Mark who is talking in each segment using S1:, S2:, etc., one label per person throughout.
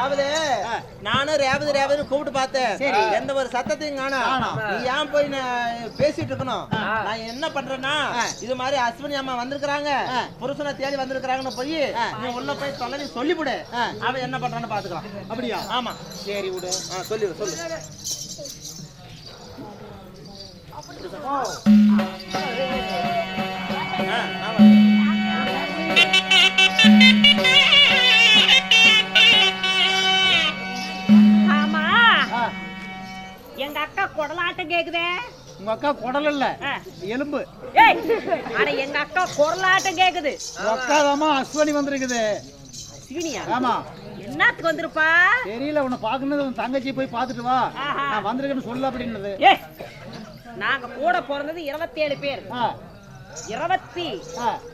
S1: அதாவது நானும் ரேவதி ரேவதி கூப்பிட்டு பார்த்தேன்.
S2: சரி.
S1: எந்த ஒரு சத்தத்தையும் காணோம். நீ ஏன் போய் பேசிட்டு இருக்கணும்? நான் என்ன பண்றேன்னா. இது மாதிரி அஸ்வினி அம்மா வந்திருக்காங்க
S2: ஆ.
S1: புருஷனை தேடி வந்திருக்காங்கன்னு போய் நீ உள்ள போய் சொல்ல சொல்லிவிடு. அவன் என்ன பண்றான்னு பாத்துக்கலாம்
S2: அப்படியா?
S1: ஆமா.
S2: சரி விடு.
S1: சொல்லி சொல்லு ஆ. ஆமா
S3: அக்கா குடலாட்டம் கேக்குதே?
S2: உங்க அக்கா குடல் இல்ல. எலும்பு.
S3: ஏய் அட எங்க அக்கா குரலாட்டம் கேக்குது.
S2: உங்க அக்கா தாமா அஸ்வனி வந்திருக்குது.
S3: சீனியா
S2: ஆமா.
S3: என்னத்துக்கு வந்திருப்பா?
S2: தெரியல உன்னை பாக்கணும் உன் தங்கச்சி போய் பாத்துட்டு வா. நான் வந்திருக்கேன்னு சொல்லு அப்படின்னது.
S3: நாங்க கூட பிறந்தது இருபத்தி ஏழு பேர் இருபத்தி.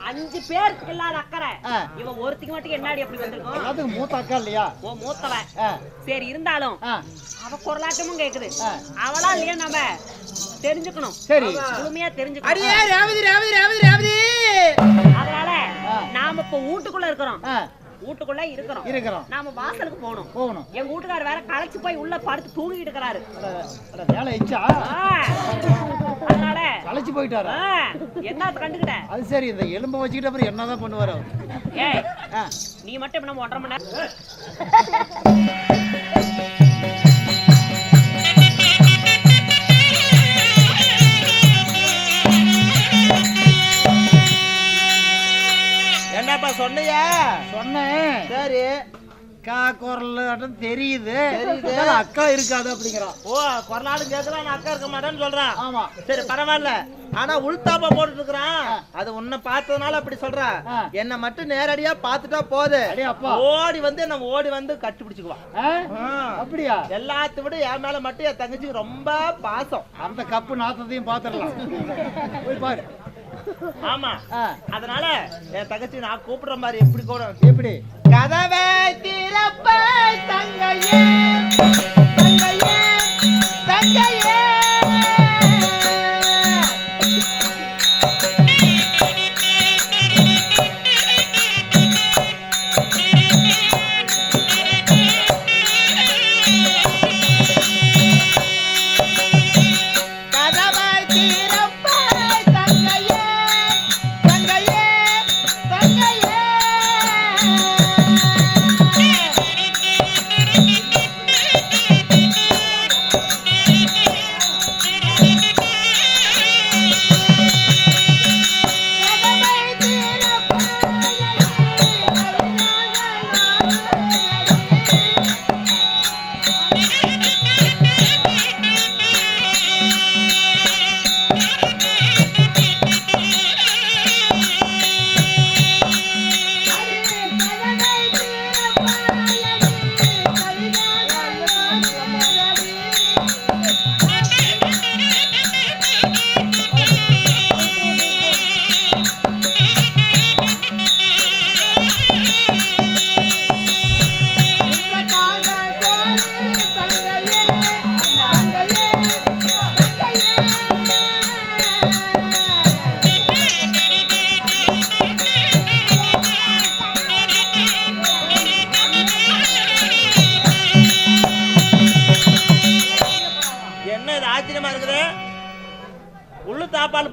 S3: அஞ்சு பேருக்கு இல்லாத அக்கறை. இவன் ஒருத்திக்கு மட்டும் என்னாடி அப்படி வந்திருக்கோம்?
S2: மூத்த அக்கா இல்லையா?
S3: ஓ மூத்தவன்
S2: ஆ,
S3: சரி இருந்தாலும் அவ குரலாட்டமும் கேக்குது. அவளா இல்லையா நம்ம? தெரிஞ்சுக்கணும்.
S2: சரி.
S3: முழுமையா தெரிஞ்சுக்கணும்.
S1: அடியே ரேவதி ரேவதி ரேவதி ரேவதி!
S3: அதனால. நாம இப்ப வீட்டுக்குள்ள இருக்கிறோம். வீட்டுக்குள்ள இருக்கிறோம்.
S2: இருக்கிறோம்.
S3: நாம வாசலுக்கு போகணும்.
S2: போகணும்.
S3: எங்க வீட்டுக்காரர் வேற களைச்சு போய் உள்ள படுத்து தூங்கிட்டு இருக்கிறாரு.
S2: வேலை இச்சா
S3: ஆ. அதனால
S2: களைச்சு போயிட்டாரா?
S3: ஆ, என்னத்த கண்டுக்கிட்ட?
S2: அது சரி இந்த எலும்பை வச்சுக்கிட்டு அப்புறம் என்னதான் பண்ணுவாரு அவர்?
S3: ஏய் நீ மட்டும் இப்ப நம்ம ஒன்றரை மணி நேரம்?
S1: என்னப்பா சொன்னியா
S2: சொன்னேன்.
S1: சரி.
S2: அக்கா குரல் ஆட்டம் தெரியுது. அக்கா இருக்காது அப்படிங்கிறான்.
S1: ஓ கொரோனாலும் கேக்குறான் நான் அக்கா இருக்க மாட்டேன்னு சொல்றான்
S2: ஆமா.
S1: சரி பரவாயில்ல. ஆனா உள்தாப்பா போட்டுட்டு இருக்கிறான் அது உன்னை பார்த்ததுனால அப்படி சொல்றா. என்ன மட்டும் நேரடியா பார்த்துட்டா போது. ஓடி வந்து என்ன ஓடி வந்து கட்டி பிடிச்சுக்குவான்?
S2: அப்படியா?
S1: எல்லாத்த விட என் மேல மட்டும் என் தங்கச்சிக்கு ரொம்ப பாசம்.
S2: அந்த கப்பு நாத்தத்தையும் பாத்துடலாம் போய் பாரு.
S1: ஆமா. அதனால என் தங்கச்சி நான் கூப்பிடுற மாதிரி எப்படி கூட
S2: எப்படி?
S1: கதவை திறப்ப தங்கையே.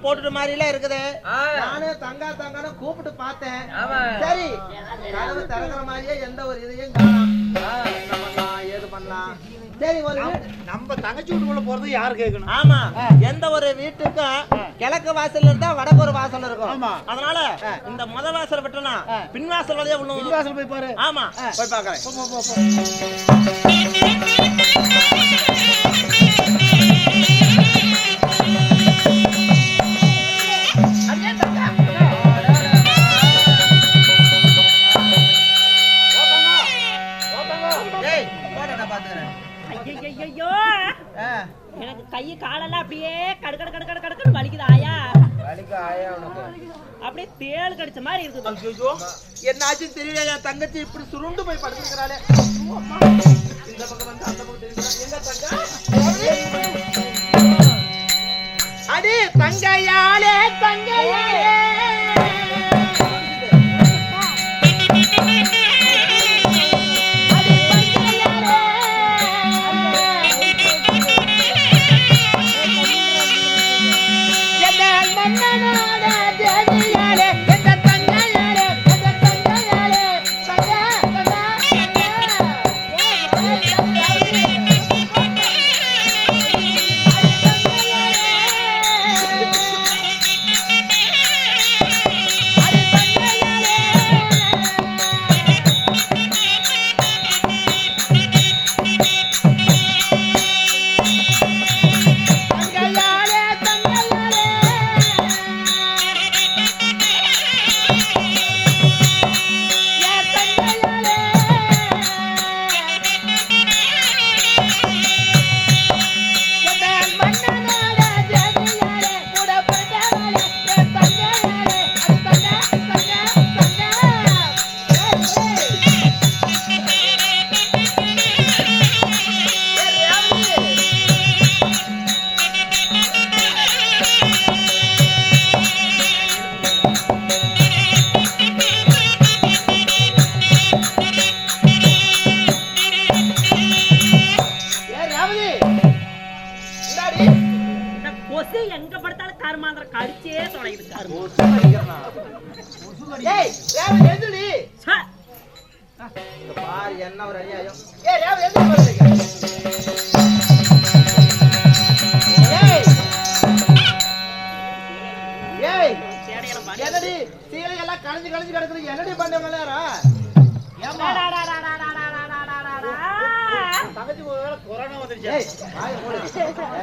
S1: போட்டுட்டு மாதிரி எல்லாம் இருக்குது நானே தங்கா தங்கான கூப்பிட்டு பார்த்தேன். சரி கதவு திறக்கிற மாதிரியே எந்த ஒரு இதையும் பண்ணலாம் ஏது பண்ணலாம்? சரி ஒரு
S2: நம்ம தங்கச்சி வீட்டுக்குள்ள போறது யாரு கேட்கணும்
S1: ஆமா. எந்த ஒரு வீட்டுக்கும் கிழக்கு வாசல்ல இருந்தா வடக்கு ஒரு வாசல் இருக்கும்.
S2: ஆமா.
S1: அதனால இந்த முத வாசல் விட்டனா. பின் வாசல் வழியா உள்ள
S2: பின்வாசல் போய் பாரு.
S1: ஆமா. போய் பாக்குறேன்
S2: போ, போ, போ,
S3: எனக்கு கை காலெல்லாம் அப்படியே கடு கடு கடு கடு கடுன்னு வலிக்குது ஆயா.
S1: வலிக்கு ஆயா உனக்கு?
S3: அப்படியே தேள் கடிச்ச மாதிரி இருக்குது.
S1: ஐயோ என்னாச்சும் தெரியல என் தங்கச்சி இப்படி சுருண்டு போய் படுத்துக்கிறாளே இந்த பக்கம் வந்து அந்த பக்கம். எங்க தங்க? அடி தங்கையாலே தங்கையாலே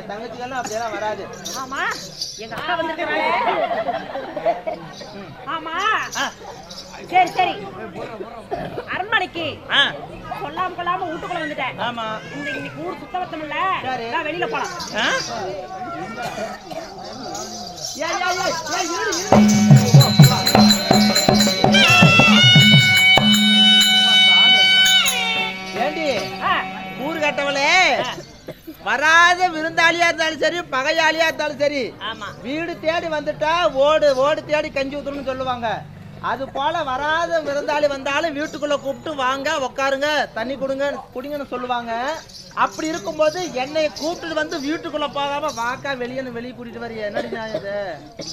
S1: தங்கச்சிக்கெல்லாம் அப்படியெல்லாம் வராது.
S3: ஆமா. எங்க அக்கா வந்திருக்காளே ஆமா. சரி சரி. அரண்மனைக்கு
S1: ஆ.
S3: சொல்லாம கொள்ளாம வீட்டுக்குள்ள வந்துட்டேன்.
S1: ஆமா.
S3: இந்த இன்னைக்கு ஊர் சுத்தபத்தம் இல்ல
S1: சரி.
S3: நான் வெளியில போலாம்?
S1: ஏய், கட்டவளே. வராத விருந்தாளியா இருந்தாலும் சரி பகையாளியா இருந்தாலும் சரி
S3: ஆமா.
S1: வீடு தேடி வந்துட்டா ஓடு ஓடு தேடி கஞ்சி ஊத்தணும்னு சொல்லுவாங்க. அது போல வராத விருந்தாளி வந்தாலும் வீட்டுக்குள்ள கூப்பிட்டு வாங்க உட்காருங்க தண்ணி கொடுங்க குடிங்கன்னு சொல்லுவாங்க. அப்படி இருக்கும்போது என்னை கூப்பிட்டு வந்து வீட்டுக்குள்ள போகாம வாக்கா வெளியே வெளியே கூட்டிட்டு வரிய. என்னடி நியாயம் இது?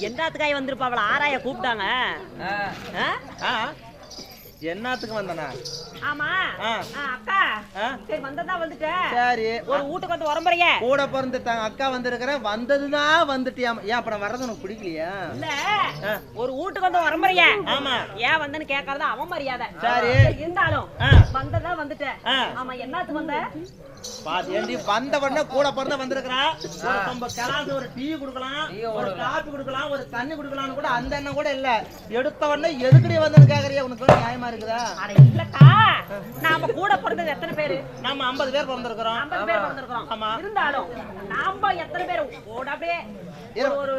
S3: என்னத்துக்காய் வந்திருப்பா அவள? ஆராய கூப்பிட்டாங்க.
S1: என்னத்துக்கு வந்தனா?
S3: ஆமா. அக்கா? சரி வந்ததா வந்துட்டேன்
S1: சரி.
S3: ஒரு வீட்டுக்கு வந்து உரம்புறைய
S1: கூட பிறந்துட்டாங்க அக்கா வந்திருக்கிறேன். வந்ததுதான் வந்துட்டியாம். ஏன் அப்புறம் வர்றது உனக்கு பிடிக்கலையா?
S3: இல்ல. ஒரு வீட்டுக்கு வந்து உரம்புறைய
S1: ஆமா.
S3: ஏன் வந்தேன்னு கேட்கறது அவன் மரியாதை.
S1: சரி.
S3: இருந்தாலும். வந்ததா வந்துட்டேன். ஆமா என்னத்துக்கு வந்த?
S1: பாத்து ஏண்டி வந்த உடனே கூட பிறந்த வந்திருக்கிறா? ஒரு நம்ம கிளாஸ் ஒரு டீ கொடுக்கலாம் ஒரு காபி கொடுக்கலாம் ஒரு தண்ணி கொடுக்கலாம்னு கூட அந்த எண்ணம் கூட இல்ல. எடுத்த உடனே எதுக்குடி வந்தேன்னு கேக்குறியா? உனக்கு வந்து நியாயமா இருக்குதா?
S3: அட இல்லக்கா நாம கூட பிறந்தது எத்தனை பேரு?
S1: நம்ம ஐம்பது பேர் பிறந்திருக்கிறோம்.
S3: ஐம்பது பேர் பிறந்திருக்கிறோம்.
S1: ஆமா.
S3: இருந்தாலும் நாம எத்தனை பேர்? கூட அப்படியே ஒரு- ஒரு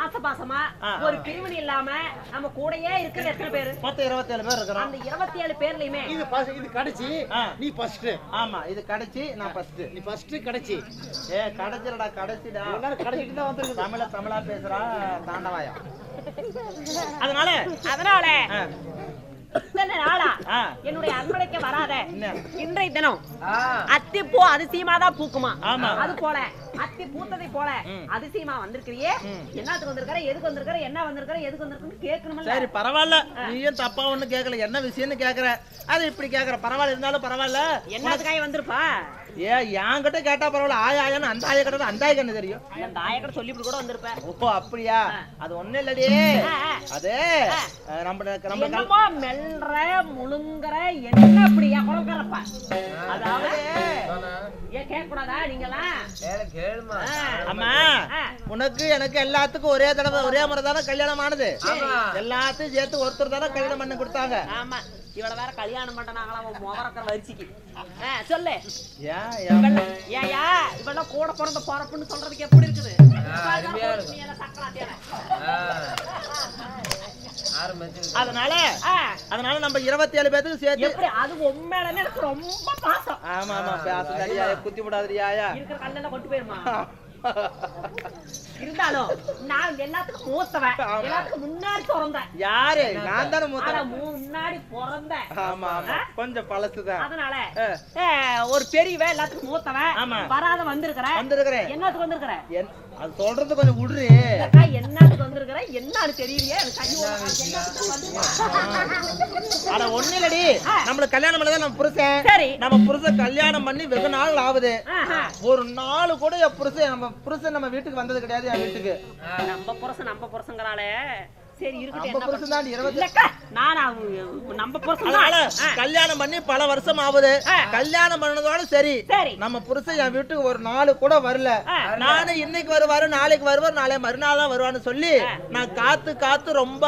S3: ஆசை பாசமா
S1: ஆ,
S3: ஒரு பிரிவினை இல்லாம நம்ம கூடயே இருக்கிறது எத்தனை பேரு?
S1: மொத்தம் இருபத்தேழு பேர் இருக்கிறோம்.
S3: அந்த இருபத்தி ஏழு பேர்லயுமே.
S2: இது இது கடைசி. நீ ஃபர்ஸ்ட்
S1: ஆமா இது கடைச்சி நான் ஃபர்ஸ்ட்
S2: நீ ஃபர்ஸ்ட் கடைசி
S1: ஏ கடைச்சிடா. கடைசிடா
S2: எல்லாரும் கடைசிட்டு தான் வந்திருக்குது.
S1: தமிழ தமிழா பேசுறா தாண்டவாயா. அதனால
S3: அதனால என்னுடைய அரண்மனைக்கு வராத இன்றைய தினம் அத்திப்பூ அதிசயமா தான் பூக்குமா. அது போல. அத்தி பூத்ததை போல. அதிசயமா வந்திருக்கிறியே. என்னத்துக்கு வந்திருக்கிற எதுக்கு வந்திருக்கிற என்ன வந்திருக்கிற எதுக்கு வந்திருக்குன்னு கேட்கணும்ல
S1: சரி பரவாயில்ல. நீயும் தப்பா ஒண்ணு கேட்கல? என்ன விஷயம்னு கேக்குற அது இப்படி கேக்குற பரவாயில்ல இருந்தாலும் பரவாயில்ல.
S3: என்னத்துக்காக வந்திருப்பா?
S1: ஏ என்கிட்ட கேட்டா பரவாயில்ல. ஆயா ஆயான்னு அந்த ஆய கிட்ட அந்த ஆய என்ன தெரியும்.
S3: அந்த ஆயக்கட சொல்லிவிட்டு கூட வந்திருப்பேன்.
S1: ஓ அப்படியா? அது ஒண்ணு இல்லடி. அது நம்ம நம்ம
S3: என்னமோ மெல்ற முழுங்குற என்ன அப்படியா குழந்தைப்பா அதாவது ஏன் கேட்க கூடாதா நீங்களாம் ஆ.
S1: அம்மா. உனக்கு எனக்கு எல்லாத்துக்கும் ஒரே தடவை ஒரே முறை தானே கல்யாணம் ஆனது எல்லாத்தையும் சேர்த்து ஒருத்தர் தானே கல்யாணம் பண்ணி கொடுத்தாங்க.
S3: ஆமா. இவள வேற கல்யாணம் பண்ணனாங்களா அவன் முகரக்கிற வரிசைக்கு. சொல்லு. ஏயா இவெல்லாம் கூட பிறந்த போறப்புன்னு சொல்றதுக்கு எப்படி இருக்குது.
S1: அதனால அதனால நம்ம இருபத்தி ஏழு பேத்துக்கு சேர்த்து
S3: அது உண்மையிலே எனக்கு ரொம்ப பாசம்.
S1: ஆமா ஆமா பேசுதாரியா குத்தி விடாதரியாயா
S3: இருக்கிற கல்லெல்லாம் கொண்டு போயிருமா? இருந்தாலும் நான் எல்லாத்துக்கும் மூத்தவன். முன்னாடி பிறந்தேன்
S1: யாரு? நான் தானே
S3: ஆனா
S1: மூத்த
S3: மு- முன்னாடி பிறந்தேன்.
S1: ஆமா ஆமா. கொஞ்சம் பழசுதான்.
S3: அதனால ஒரு பெரியவன் எல்லாத்துக்கும் மூத்தவன்.
S1: ஆமா.
S3: வராத வந்திருக்கிற
S1: வந்திருக்கிறேன்.
S3: என்னத்துக்கு வந்திருக்கிற
S1: என்- அது சொல்றது கொஞ்சம் விடுறி.
S3: அக்கா, என்னத்துக்கு வந்திருக்கிற என்னன்னு தெரியலையே?
S1: ஆனா ஒண்ணு இல்லடி. நம்மளுக்கு கல்யாணம் பண்ணதான் நம்ம புருஷன்.
S3: சரி.
S1: நம்ம புருஷன் கல்யாணம் பண்ணி வெகு நாள் ஆகுது. ஒரு நாள் கூட என் புருஷன் நம்ம புருஷன் நம்ம வீட்டுக்கு வந்தது கிடையாது என் வீட்டுக்கு.
S3: நம்ம புருஷன் நம்ம புருஷங்கிறாளே சரி இருக்கட்டும் நான்
S1: கல்யாணம் பண்ணி பல வருஷம் ஆகுது. கல்யாணம் பண்ணதோட சரி. நம்ம புருஷன் என் வீட்டுக்கு ஒரு நாள் கூட வரல.
S3: ஆ.
S1: நானும் இன்னைக்கு வருவாரு நாளைக்கு வருவார் நாளை மறுநாள் தான் வருவான்னு சொல்லி நான் காத்து காத்து ரொம்ப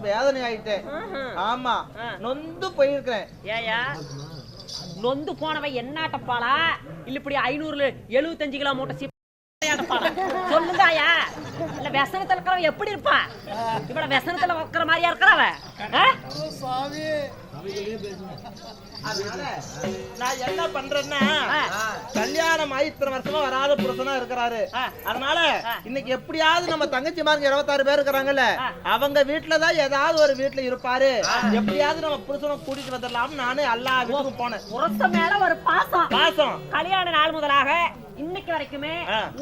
S1: வேதனை ஆயிட்டேன். ஆமா. நொந்து போயிருக்கிறேன்.
S3: ஏயா நொந்து போனவன் என்னாட்டப்பாளா? இல்ல இப்படி ஐநூறுல எழுபத்தஞ்சு கிலோ மூட்டை இருப்பான். சொல்லுங்க ஐயா இல்ல விசனத்துல இருக்கிறவன் எப்படி இருப்பான்? இவ்வளவு விசனத்துல உட்கிற மாதிரியா
S1: இருக்கிறவன்? நான் என்ன பண்றேன்னா கல்யாணம் ஆகி இத்தனை வருஷமா வராத புருஷனா இருக்கிறாரு. அதனால இன்னைக்கு எப்படியாவது நம்ம தங்கச்சி மார்க்கு இருபத்தாறு பேர் இருக்கிறாங்கல்ல அவங்க வீட்டுலதான் ஏதாவது ஒரு வீட்டுல இருப்பாரு. எப்படியாவது நம்ம புருஷனை கூட்டிட்டு வந்துடலாம் நானு எல்லா வீட்டுக்கும் போனேன்.
S3: புருஷன் மேல ஒரு பாசம்.
S1: பாசம்.
S3: கல்யாண நாள் முதலாக இன்னைக்கு வரைக்குமே.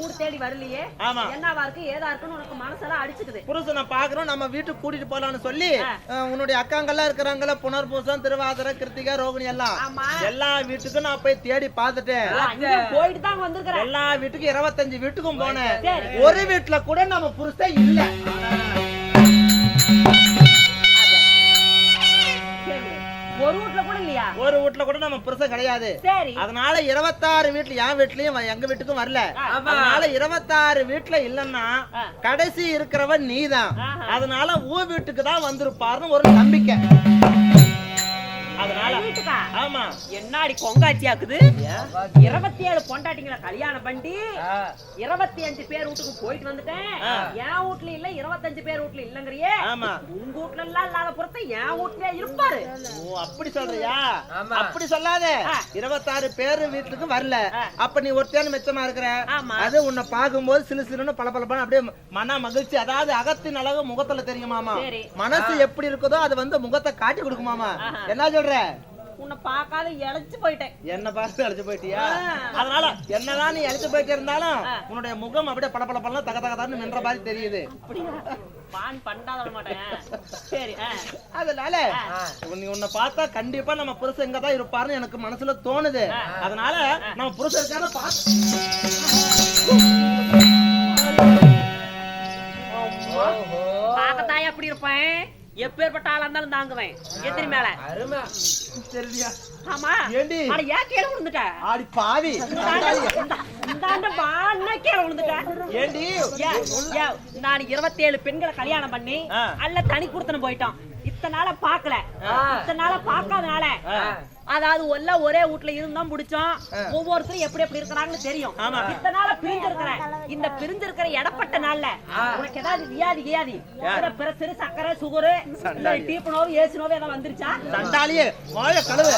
S3: ஊர் தேடி வரலையே
S1: ஆமா.
S3: என்னவா இருக்கு ஏதா இருக்குன்னு உனக்கு மனசெல்லாம் அடிச்சுக்குது
S1: புருஷனை பாக்குறோம் நம்ம வீட்டுக்கு கூட்டிட்டு போலாம்னு சொல்லி உன்னுடைய அக்காங்கெல்லாம் இருக்கிறாங்கல்ல புனர்பூசம் திருவாதிரை கிருத்திகா ரோகிணி எல்லாம்
S3: ஆமா.
S1: எல்லா வீட்டுக்கும் நான் போய் தேடி பார்த்துட்டேன்
S3: போயிட்டு தான் வந்திருக்கிறேன்
S1: எல்லா வீட்டுக்கும் இருபத்தஞ்சு வீட்டுக்கும் போனேன். ஒரு வீட்டுல கூட நம்ம புருஷன் இல்ல
S3: ஒரு வீட்ல கூட இல்லையா?
S1: ஒரு வீட்டுல கூட நம்ம புருஷன் கிடையாது.
S3: சரி.
S1: அதனால இருபத்தாறு வீட்டுல என் வீட்லயும் எங்க வீட்டுக்கும் வரல. அதனால இருபத்தாறு வீட்டுல இல்லன்னா. கடைசி இருக்கிறவன் நீதான். அதனால ஊ வீட்டுக்கு தான் வந்திருப்பாருன்னு ஒரு நம்பிக்கை. அதனால
S3: வீட்டுக்கா.
S1: ஆமா.
S3: என்னாடி கொங்காச்சியாக்குது இருபத்தி ஏழு பொண்டாட்டிங்களை கல்யாணம் பண்ணி இருபத்தி அஞ்சு பேர் வீட்டுக்கு போயிட்டு வந்துட்டேன். என் இல்ல இருபத்தஞ்சு பேர் வீட்ல இல்லங்கறியே.
S1: ஆமா.
S3: உங்க வீட்ல எல்லாம் இல்லாத பொறுத்த என் வீட்லயே இருப்பாரு.
S1: ஓ அப்படி சொல்றியா?
S4: ஆமா.
S1: அப்படி சொல்லாத. இருபத்தாறு பேரு வீட்டுக்கு வரல. அப்ப நீ ஒருத்தேன்னு மிச்சமா இருக்கிற. அது உன்னை பார்க்கும்போது சிலு சிலுன்னு பல அப்படியே மன மகிழ்ச்சி. அதாவது அகத்தின் அழகு முகத்துல தெரியுமாமா. மனசு எப்படி இருக்குதோ அது வந்து முகத்தை காட்டி கொடுக்குமாமா. என்ன சொல்ற?
S3: உன்னை பார்க்காத இழைச்சு போயிட்டேன்.
S1: என்ன பார்த்து அழைச்சு போயிட்டியா. அதனால என்னதான் நீ அழைச்சு போயிட்டே இருந்தாலும். உன்னுடைய முகம் அப்படியே பல பல தக தகதான்னு நின்ற மாதிரி தெரியுது.
S3: பான் பண்ணாத மாட்டேன். சரி.
S1: அதனால உன்னை பார்த்தா கண்டிப்பா நம்ம புருஷன் இங்க தான் இருப்பாருன்னு எனக்கு மனசுல தோணுது. அதனால நம்ம புருஷன் இருக்காரு பார்த்து
S3: பார்க்கத்தாயே அப்படி இருப்பேன்? எப்பேற்பட்ட ஆளா இருந்தாலும் தாங்குவேன். எத்திரி மேல?
S1: சரியா
S3: ஆமா.
S1: ஏண்டி?
S3: அட ஏன் கீழே விழுந்துட்ட?
S1: ஆடி பாவி.
S3: இந்தாண்ட- வான்னா கீழே விழுந்துட்ட.
S1: ஏண்டி?
S3: நான் இருபத்தேழு பெண்களை கல்யாணம் பண்ணி. அல்ல தனி கொடுத்தன போயிட்டோம். இத்தனை நாளா பாக்கல. இத்தனை நாளா பாக்காதனால. அதாவது எல்லாம் ஒரே வீட்ல இருந்தோம் பிடிச்சோம். ஒவ்வொருத்தரும் எப்படி எப்படி இருக்கிறாங்கன்னு தெரியும்.
S1: ஆமா.
S3: இத்தனை நாளா பிரிஞ்சிருக்கிறேன். இந்த பிரிஞ்சிருக்கிற இடப்பட்ட நாள்ல உனக்கு ஏதாவது வியாதி கியாதி? பிரசரு சக்கரை சுகரு இல்ல டீப் நோவு ஏசு நோவு ஏதாவது வந்துருச்சா?
S1: சண்டாளியே வாழ கழுவு.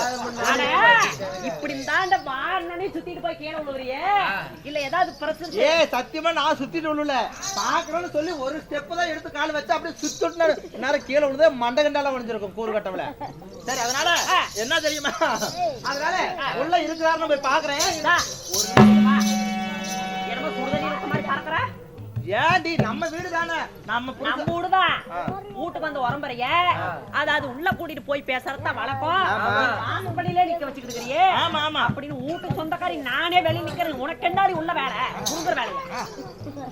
S3: இப்படி தாண்ட வாரணனே சுத்திட்டு போய் கீழே விழுவுறியே. இல்ல ஏதாவது பிரச்சனை
S1: ஏ சத்தியமா நான் சுத்திட்டு விழுல பாக்குறேன்னு சொல்லி ஒரு ஸ்டெப் தான் எடுத்து கால் வச்சு அப்படியே சுத்திட்டு நேரம் கீழே விழுந்து மண்டை கண்டால விழுந்திருக்கும் கூறு கட்டவுல சரி அதனால என்ன தெரியுமா அதனால உள்ள இருக்கிறாருன்னு போய் பாக்குறேன்.
S3: என்னமோ சுடுதண்ணி இருக்க மாதிரி பறக்குற?
S1: ஏன்டி நம்ம வீடு தானே நம்ம
S3: நம்ம வீடுதான். வீட்டுக்கு வந்து உரம்புறைய அதாவது உள்ள கூட்டிட்டு போய் பேசுறதா வழக்கம்.
S1: ஆமா.
S3: வாசப்படியிலே நிக்க வச்சுக்கிட்டு இருக்கிறியே.
S1: ஆமா ஆமா.
S3: அப்படின்னு வீட்டுக்கு சொந்தக்காரி நானே வெளிய நிக்கிறேன். உனக்கு என்னடி உள்ள வேலை? குடுக்குற வேலையா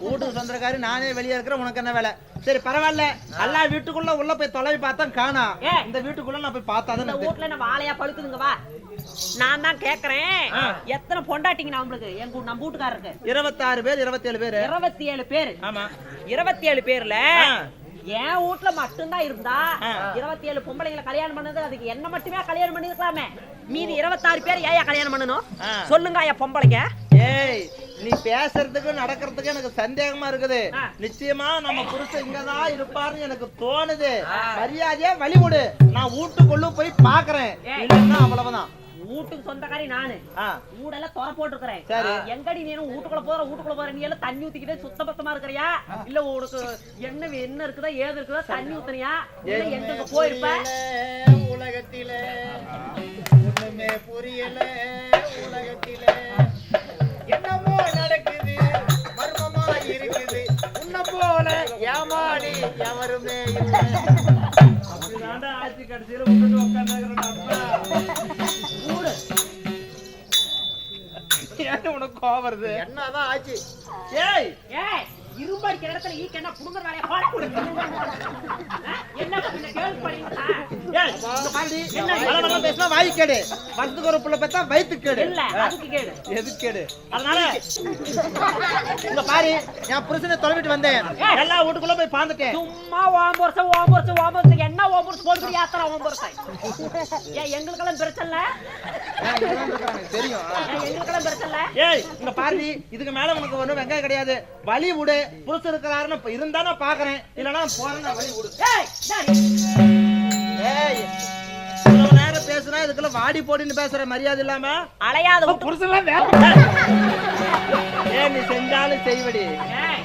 S1: வீட்டுக்கு சொந்தக்காரி நானே வெளியே இருக்கிறேன். உனக்கு என்ன வேலை? சரி பரவாயில்ல. எல்லா வீட்டுக்குள்ள உள்ள போய் தொலைவி பார்த்தா காணா. இந்த வீட்டுக்குள்ள நான் போய் பார்த்தா தான்
S3: வீட்டுல என்ன வாழையா பழுக்குதுங்க வா. நான் தான் கேக்குறேன். எத்தனை பொண்டாட்டிங்க நம்மளுக்கு? எங்க வீ- நம்ம வீட்டுக்காரருக்கு.
S1: இருபத்தாறு பேர் இருபத்தேழு பேரு.
S3: இருபத்தி ஏழு பேரு.
S1: ஆமா.
S3: இருபத்தி ஏழு பேர்ல. என் வீட்டுல மட்டும்தான் இருந்தா. இருபத்தி ஏழு பொம்பளைங்களை கல்யாணம் பண்ணது அதுக்கு என்ன மட்டுமே கல்யாணம் பண்ணிருக்கலாமே மீதி இருபத்தாறு பேர் ஏயா கல்யாணம் பண்ணணும். சொல்லுங்க ஐயா பொம்பளைங்க.
S1: ஏய் நீ பேசுறதுக்கு நடக்கிறதுக்கு எனக்கு சந்தேகமா இருக்குது. நிச்சயமா நம்ம புருஷன் இங்கதான் இருப்பாருன்னு எனக்கு தோணுது. மரியாதையா வழி விடு நான் வீட்டுக்குள்ள போய் பாக்குறேன். இல்லைன்னா அவ்வளவுதான்.
S3: வீட்டுக்கு சொந்தக்காரி நானு.
S1: ஆ,
S3: ஊடெல்லாம் துற போட்டுருக்கிறேன். எங்கடி நீ வீட்டுக்குள்ள போற? வீட்டுக்குள்ள போற? நீ எல்லாம் தண்ணி ஊத்திக்கிட்டே சுத்த பத்தமா இருக்கிறியா? இல்ல உனக்கு என்ன என்ன இருக்குதா ஏது இருக்குதா தண்ணி ஊத்துனியா? இல்ல எங்க போயிருப்ப?
S2: உலகத்தில. ஒண்ணுமே புரியல உலகத்தில. என்னமோ நடக்குது மர்மமா இருக்குது. உன்ன போல ஏமாடி எவருமே இல்லை.
S1: அப்படிதான்டா ஆட்சி கடைசியில விட்டுட்டு உட்கார்ந்துக்கிறேன் ஏன் உனக்கு கோவம் வருது?
S2: என்னதான் ஆச்சு?
S1: ஏய்!
S3: ஏய்! இரும்பு அடிக்கிற இடத்துல ஈக்கு என்ன புடுங்குற வேலையா போட கொடுங்க என்ன பண்ண கேள்வி
S1: வள பேசினா வாய் கேடு. வருஷத்துக்கு ஒரு புள்ள பெத்தா வயித்து கேடு. எது கேடு. அதனால பாரு என் புருஷனை தொலைவிட்டு வந்தேன். எல்லா வீட்டுக்குள்ள போய் பாந்துட்டேன்
S3: சும்மா ஓம்புரச ஓம்புரச ஓம்புரச என்ன ஓம்புரச போட்டு யாத்திரா ஓம்புரச ஏன் எங்களுக்கெல்லாம் பிரச்சனை?
S1: தெரியும்.
S3: எங்களுக்கெல்லாம் பிரச்சனை?
S1: ஏய் இங்க பாருடி இதுக்கு மேல உனக்கு ஒண்ணும் வெங்காயம் கிடையாது. வழி விடு. புருஷன் இருக்கிறாருன்னு இருந்தா நான் பாக்குறேன். இல்லனா போறேன் வழி விடு.
S3: ஏய்
S1: இவ்வளவு நேரம் பேசுனா இதுக்குள்ள வாடி போடின்னு பேசுற மரியாதை இல்லாம?
S3: அலையாத
S1: ஏய் நீ செஞ்சாலும் செய்வடி.
S3: ஏய்,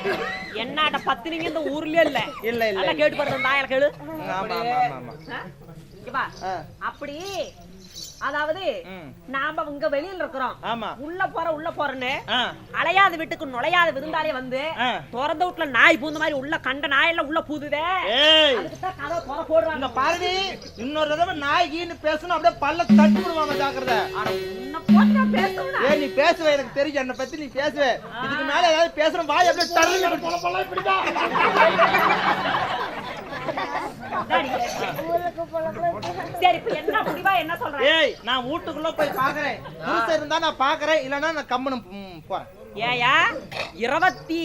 S3: என்னாட்ட பத்தினிங்க இந்த ஊர்லயே இல்ல.
S1: இல்ல இல்ல
S3: கேட்டு பாருங்க நாயல கேளு.
S1: ஆமா ஆமா ஆமா, ஆமா.
S3: ஆ? இங்க பா.
S1: ஆ.
S3: அப்படி அதாவது. நாம இங்க வெளியில இருக்கிறோம்.
S1: ஆமா.
S3: உள்ள போற உள்ள போறேன்னு அலையாத வீட்டுக்கு நுழையாத விருந்தாளி வந்து. திறந்த வீட்டுல நாய் பூந்த மாதிரி உள்ள கண்ட நாயெல்லாம் உள்ள பூதுதே. போடுறாங்க.
S1: பாருடி இன்னொரு தடவை நாய் கீன்னு பேசணும் அப்படியே பல்ல தட்டி விடுவாங்க ஜாக்கிரதை. நீ பேசுவ எனக்கு தெரியும். என்னை பத்தி நீ பேசுவ. இதுக்கு மேல ஏதாவது பேசணும் வாய் அப்படியே தரல போல போல இப்படிதான்
S3: இந்தாடி. சரி இப்ப என்ன முடிவா என்ன சொல்ற
S1: ஏய் நான் வீட்டுக்குள்ள போய் பாக்குறேன். புருஷன் இருந்தா நான் பாக்குறேன் இல்லன்னா நான் கம்மனு போறேன்.
S3: ஏயா இருபத்தி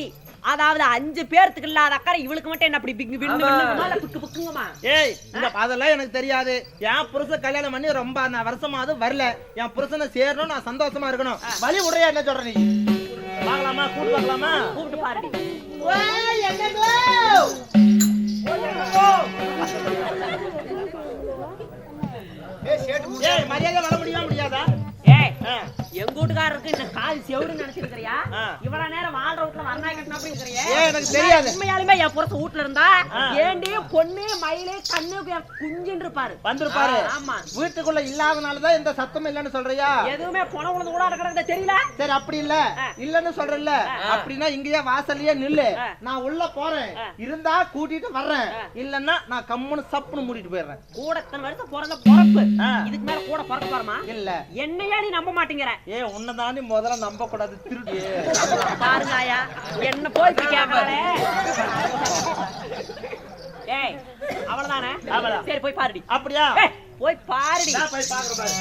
S3: அதாவது அஞ்சு பேர்த்துக்கு இல்லாத அக்கறை இவளுக்கு மட்டும் என்ன அப்படி பிக்கு இல்ல பிக்கு பிக்குங்கம்மா?
S1: ஏய் அதெல்லாம் எனக்கு தெரியாது. என் புருஷன் கல்யாணம் பண்ணி ரொம்ப நான் வருஷமாவது வரல. என் புருஷனை சேரணும் நான் சந்தோஷமா இருக்கணும். வழி விடுறியா என்ன சொல்ற நீ? பார்க்கலாமா? கூட்டு பார்க்கலாமா?
S3: கூப்பிட்டு பாருடி.
S1: மரியாதை வர முடியுமா முடியாதா?
S3: வீட்டுக்காரருக்கு இந்த கால் செவுடுன்னு நினைச்சிருக்கிறியா. இவ்வளவு நேரம் வாழ்ற வீட்டுல வரணாய் கட்டினா அப்படி இருக்கிறியா
S1: ஏய் எனக்கு தெரியாது.
S3: உண்மையாலுமே என் புருஷன் வீட்டுல இருந்தா. ஏண்டி பொண்ணு மயிலு கண்ணு குஞ்சுன்னு இருப்பாரு
S1: வந்துருப்பாரு.
S3: ஆமா.
S1: வீட்டுக்குள்ள இல்லாதனாலதான் எந்த சத்தமும் இல்லைன்னு சொல்றியா?
S3: எதுவுமே பணம் உழுந்து கூட இருக்கிறது தெரியல.
S1: சரி அப்படி இல்ல. இல்லன்னு சொல்றல அப்படின்னா இங்கேயே வாசல்லயே நில்லு. நான் உள்ள போறேன். இருந்தா கூட்டிட்டு வர்றேன். இல்லன்னா நான் கம்முன்னு சப்புன்னு மூடிட்டு போயிடுறேன்.
S3: கூட வருஷம் பிறந்த பொறப்பு. இதுக்கு மேல கூட பிறக்க பாருமா
S1: இல்ல.
S3: என்னையா நீ நம்ப மாட்டேங்கிற?
S1: ஏ உன்னை உன்னை முதல்ல நம்ப கூடாது திருடி.
S3: பாருங்க என்ன போய் கேட்கறாளே ஏய் அவளதானே
S1: அவளா
S3: சரி போய் பாருடி.
S1: அப்படியா?
S3: போய் பாருடி.
S1: போய் பாக்குறேன்